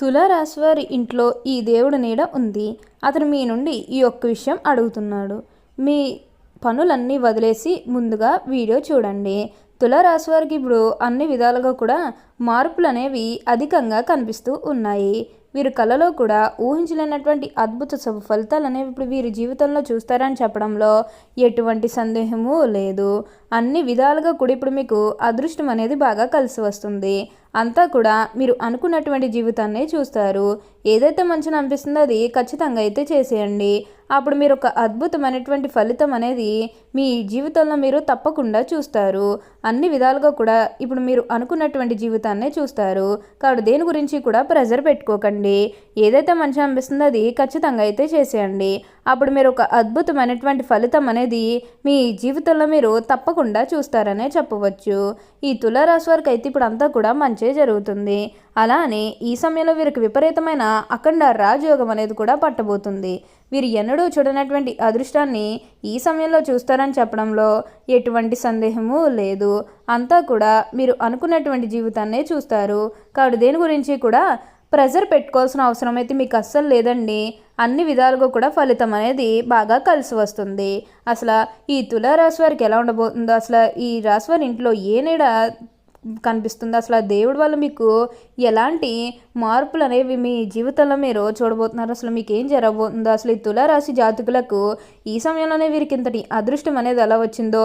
తులారాశివారి ఇంట్లో ఈ దేవుడి నీడ ఉంది. అతను మీ నుండి ఈ ఒక్క విషయం అడుగుతున్నాడు. మీ పనులన్నీ వదిలేసి ముందుగా వీడియో చూడండి. తులారాశివారికి ఇప్పుడు అన్ని విధాలుగా కూడా మార్పులు అనేవి అధికంగా కనిపిస్తూ ఉన్నాయి. వీరు కళలో కూడా ఊహించలేనటువంటి అద్భుత శుభ ఫలితాలు అనేవి ఇప్పుడు వీరి జీవితంలో చూస్తారని చెప్పడంలో ఎటువంటి సందేహము లేదు. అన్ని విధాలుగా కూడా ఇప్పుడు మీకు అదృష్టం అనేది బాగా కలిసి వస్తుంది. అంతా కూడా మీరు అనుకున్నటువంటి జీవితాన్ని చూస్తారు. ఏదైతే మంచిని అనిపిస్తుందో అది ఖచ్చితంగా అయితే చేసేయండి. అప్పుడు మీరు ఒక అద్భుతమైనటువంటి ఫలితం అనేది మీ జీవితంలో మీరు తప్పకుండా చూస్తారు. అన్ని విధాలుగా కూడా ఇప్పుడు మీరు అనుకున్నటువంటి జీవితాన్ని చూస్తారు. కాబట్టి దేని గురించి కూడా ప్రెజర్ పెట్టుకోకండి. ఏదైతే మంచి అనిపిస్తుందో అది ఖచ్చితంగా అయితే చేసేయండి. అప్పుడు మీరు ఒక అద్భుతమైనటువంటి ఫలితం అనేది మీ జీవితంలో మీరు తప్పకుండా చూస్తారనే చెప్పవచ్చు. ఈ తులారాశి వారికి అయితే ఇప్పుడు అంతా కూడా మంచి జరుగుతుంది. అలానే ఈ సమయంలో వీరికి విపరీతమైన అఖండ రాజయోగం అనేది కూడా పట్టబోతుంది. వీరు ఎన్నడూ చూడనటువంటి అదృష్టాన్ని ఈ సమయంలో చూస్తారని చెప్పడంలో ఎటువంటి సందేహము లేదు. అంతా కూడా మీరు అనుకున్నటువంటి జీవితాన్నే చూస్తారు. కాబట్టి దేని గురించి కూడా ప్రెజర్ పెట్టుకోవాల్సిన అవసరం అయితే మీకు అస్సలు లేదండి. అన్ని విధాలుగా కూడా ఫలితం అనేది బాగా కలిసి వస్తుంది. అసలు ఈ తులారాశి వారికి ఎలా ఉండబోతుందో అసలు ఈ రాశి వారి ఇంట్లో ఏ నీడ కనిపిస్తుంది అసలు ఆ దేవుడి వల్ల మీకు ఎలాంటి మార్పులు అనేవి మీ జీవితంలో మీరు చూడబోతున్నారు? అసలు మీకు ఏం జరగబోతుందో అసలు ఈ తులారాశి జాతకులకు ఈ సమయంలోనే వీరికి ఇంతటి అదృష్టం అనేది ఎలా వచ్చిందో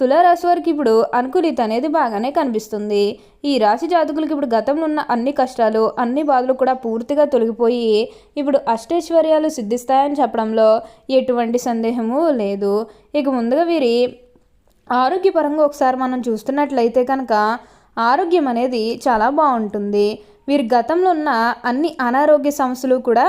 తులారాశి వారికి ఇప్పుడు అనుకూలిత అనేది బాగానే కనిపిస్తుంది. ఈ రాశి జాతకులకి ఇప్పుడు గతంలో ఉన్న అన్ని కష్టాలు అన్ని బాధలు కూడా పూర్తిగా తొలగిపోయి ఇప్పుడు అష్టైశ్వర్యాలు సిద్ధిస్తాయని చెప్పడంలో ఎటువంటి సందేహము లేదు. ఇక ముందుగా వీరి ఆరోగ్యపరంగా ఒకసారి మనం చూస్తున్నట్లయితే కనుక ఆరోగ్యం అనేది చాలా బాగుంటుంది. వీరి గతంలో ఉన్న అన్ని అనారోగ్య సమస్యలు కూడా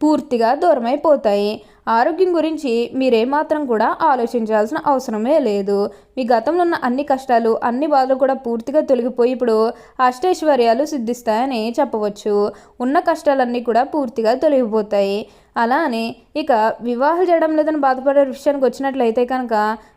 పూర్తిగా దూరమైపోతాయి. ఆరోగ్యం గురించి మీరేమాత్రం కూడా ఆలోచించాల్సిన అవసరమే లేదు. మీ గతంలో ఉన్న అన్ని కష్టాలు అన్ని బాధలు కూడా పూర్తిగా తొలగిపోయి ఇప్పుడు అష్టైశ్వర్యాలు సిద్ధిస్తాయని చెప్పవచ్చు. ఉన్న కష్టాలన్నీ కూడా పూర్తిగా తొలగిపోతాయి. అలానే ఇక వివాహం చేయడం లేదని బాధపడే విషయానికి వచ్చినట్లయితే కనుక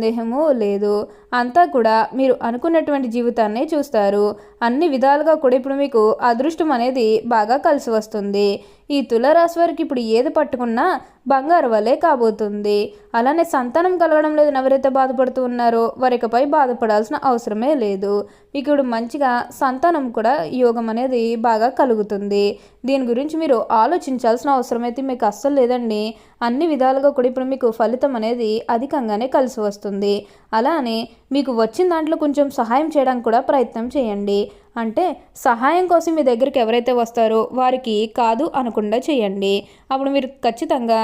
సందేహము లేదు అంతా కూడా మీరు అనుకున్నటువంటి జీవితాన్ని చూస్తారు. అన్ని విధాలుగా కూడా ఇప్పుడు మీకు అదృష్టం అనేది బాగా కలిసి వస్తుంది. ఈ తులరాశి వారికి ఇప్పుడు ఏది పట్టుకున్నా బంగారు వలే కాబోతుంది. అలానే సంతానం కలగడం లేదని ఎవరైతే బాధపడుతూ ఉన్నారో వారికపై బాధపడాల్సిన అవసరమే లేదు. మీకు ఇప్పుడు మంచిగా సంతానం కూడా యోగం అనేది బాగా కలుగుతుంది. దీని గురించి మీరు ఆలోచించాల్సిన అవసరం అయితే మీకు అస్సలు లేదండి. అన్ని విధాలుగా కూడా ఇప్పుడు మీకు ఫలితం అనేది అధికంగానే కలిసి వస్తుంది. అలానే మీకు వచ్చిన దాంట్లో కొంచెం సహాయం చేయడానికి కూడా ప్రయత్నం చేయండి. అంటే సహాయం కోసం మీ దగ్గరికి ఎవరైతే వస్తారో వారికి కాదు అనకుండా చేయండి. అప్పుడు మీరు ఖచ్చితంగా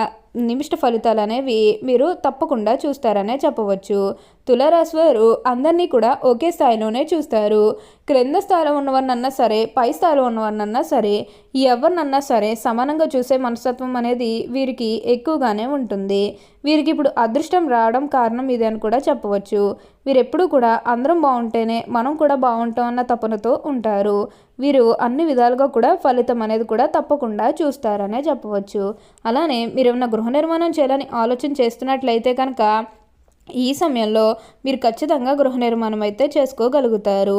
నిమిష్ట ఫలితాలు అనేవి మీరు తప్పకుండా చూస్తారనే చెప్పవచ్చు. తులారాశి వారు అందరినీ కూడా ఒకే స్థాయిలోనే చూస్తారు. క్రింద స్థాయిలో ఉన్నవారినన్నా సరే పై స్థాయిలో ఉన్నవారినన్నా సరే ఎవరినన్నా సరే సమానంగా చూసే మనస్తత్వం అనేది వీరికి ఎక్కువగానే ఉంటుంది. వీరికి ఇప్పుడు అదృష్టం రావడం కారణం ఇదే అని కూడా చెప్పవచ్చు. వీరెప్పుడూ కూడా అందరం బాగుంటేనే మనం కూడా బాగుంటాం అన్న తపనతో ఉంటారు. వీరు అన్ని విధాలుగా కూడా ఫలితం అనేది కూడా తప్పకుండా చూస్తారనే చెప్పవచ్చు. అలానే మీరు ఏమైనా గృహ నిర్మాణం చేయాలని ఆలోచన చేస్తున్నట్లయితే కనుక ఈ సమయంలో మీరు ఖచ్చితంగా గృహ నిర్మాణం అయితే చేసుకోగలుగుతారు.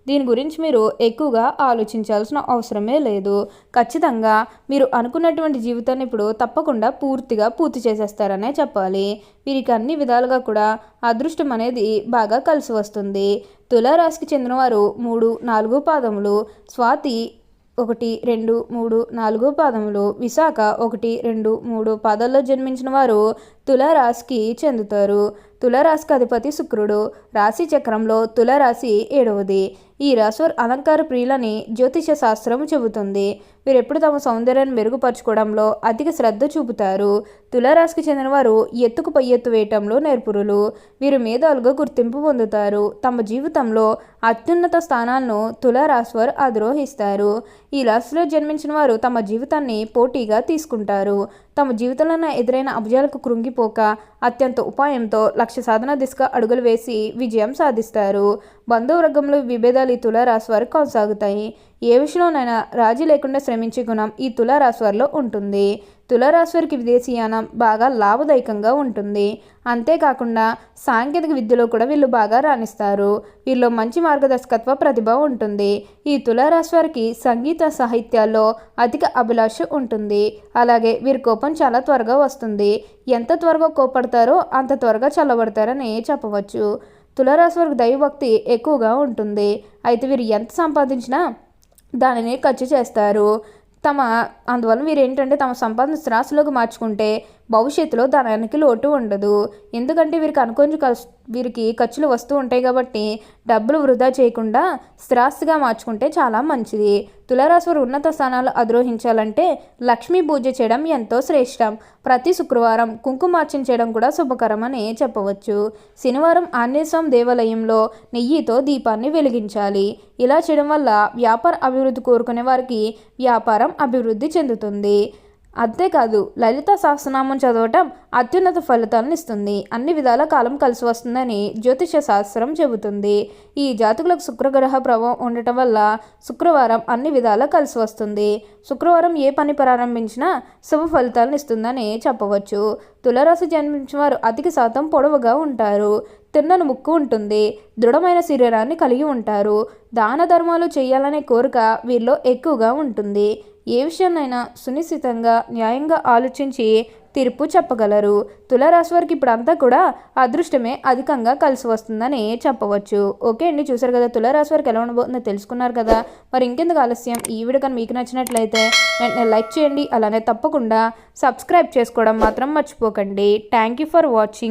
దీని గురించి మీరు ఎక్కువగా ఆలోచించాల్సిన అవసరమే లేదు. ఖచ్చితంగా మీరు అనుకున్నటువంటి జీవితాన్ని ఇప్పుడు తప్పకుండా పూర్తిగా పూర్తి చేసేస్తారనే చెప్పాలి. వీరికి అన్ని విధాలుగా కూడా అదృష్టం అనేది బాగా కలిసి వస్తుంది. తులారాశికి చెందినవారు మూడు నాలుగు పాదములు స్వాతి ఒకటి రెండు మూడు నాలుగు పాదములు విశాఖ ఒకటి రెండు మూడు పాదాల్లో జన్మించిన వారు తులారాశికి చెందుతారు. తులారాశికి అధిపతి శుక్రుడు. రాశి చక్రంలో తులారాశి ఏడవది. ఈ రాశి అలంకార ప్రియులని జ్యోతిష శాస్త్రం చెబుతుంది. వీరు ఎప్పుడు తమ సౌందర్యాన్ని మెరుగుపరచుకోవడంలో అధిక శ్రద్ధ చూపుతారు. తులారాశికి చెందినవారు ఎత్తుకు పై ఎత్తు వేయటంలో నేర్పురులు. వీరు మేధాలుగా గుర్తింపు పొందుతారు. తమ జీవితంలో అత్యున్నత స్థానాలను తులారాశి వారు అధిరోహిస్తారు. ఈ రాశిలో జన్మించిన వారు తమ జీవితాన్ని పోటీగా తీసుకుంటారు. తమ జీవితంలో ఎదురైన అభుజాలకు కృంగిపోక అత్యంత ఉపాయంతో లక్ష్య సాధన దిశగా అడుగులు వేసి విజయం సాధిస్తారు. బంధువర్గంలో విభేదాలు ఈ తులారాశి వారు కొనసాగుతాయి. ఏ విషయంలోనైనా రాజీ లేకుండా శ్రమించే గుణం ఈ తులారాశివారిలో ఉంటుంది. తులారాశివారికి విదేశీయానం బాగా లాభదాయకంగా ఉంటుంది. అంతేకాకుండా సాంకేతిక విద్యలో కూడా వీళ్ళు బాగా రాణిస్తారు. వీళ్ళు మంచి మార్గదర్శకత్వ ప్రతిభ ఉంటుంది. ఈ తులారాశివారికి సంగీత సాహిత్యాల్లో అధిక అభిలాష ఉంటుంది. అలాగే వీరి కోపం చాలా త్వరగా వస్తుంది. ఎంత త్వరగా కోపడతారో అంత త్వరగా చల్లబడతారని చెప్పవచ్చు. తులారాశి వారికి దైవభక్తి ఎక్కువగా ఉంటుంది. అయితే వీరు ఎంత సంపాదించినా దానిని ఖర్చు చేస్తారు. తమ అందువల్ల వీరు ఏంటంటే తమ సంపాదన స్థిరాస్తులోకి మార్చుకుంటే భవిష్యత్తులో ధనానికి లోటు ఉండదు. ఎందుకంటే వీరికి అనుకోని వీరికి ఖర్చులు వస్తూ ఉంటాయి కాబట్టి డబ్బులు వృధా చేయకుండా స్థిరాస్తిగా మార్చుకుంటే చాలా మంచిది. తులారాశి ఉన్నత స్థానాలు అధిరోహించాలంటే లక్ష్మీ పూజ చేయడం ఎంతో శ్రేష్టం. ప్రతి శుక్రవారం కుంకుమార్చన చేయడం కూడా శుభకరం అని చెప్పవచ్చు. శనివారం ఆంజనేయస్వామి దేవాలయంలో నెయ్యితో దీపాన్ని వెలిగించాలి. ఇలా చేయడం వల్ల వ్యాపార అభివృద్ధి కోరుకునే వారికి వ్యాపారం అభివృద్ధి చెందుతుంది. అంతేకాదు లలిత సహస్రనామం చదవటం అత్యున్నత ఫలితాలను ఇస్తుంది. అన్ని విధాల కాలం కలిసి వస్తుందని జ్యోతిష శాస్త్రం చెబుతుంది. ఈ జాతకులకు శుక్రగ్రహ ప్రభావం ఉండటం వల్ల శుక్రవారం అన్ని విధాల కలిసి వస్తుంది. శుక్రవారం ఏ పని ప్రారంభించినా శుభ ఫలితాలను ఇస్తుందని చెప్పవచ్చు. తులరాశి జన్మించిన వారు అధిక శాతం పొడవుగా ఉంటారు. తిన్నను ముక్కు ఉంటుంది. దృఢమైన శరీరాన్ని కలిగి ఉంటారు. దాన ధర్మాలు చేయాలనే కోరిక వీరిలో ఎక్కువగా ఉంటుంది. ఏ విషయాన్నైనా సునిశ్చితంగా న్యాయంగా ఆలోచించి తీర్పు చెప్పగలరు. తులారాశి వారికి ఇప్పుడు అంతా కూడా అదృష్టమే అధికంగా కలిసి వస్తుందని చెప్పవచ్చు. ఓకే అండి చూసారు కదా తులారాశి వారికి ఎలా ఉండబోతుందో తెలుసుకున్నారు కదా. మరి ఇంకెందుకు ఆలస్యం? ఈ వీడియో కానీ మీకు నచ్చినట్లయితే వెంటనే లైక్ చేయండి. అలానే తప్పకుండా సబ్స్క్రైబ్ చేసుకోవడం మాత్రం మర్చిపోకండి. Thank you for watching.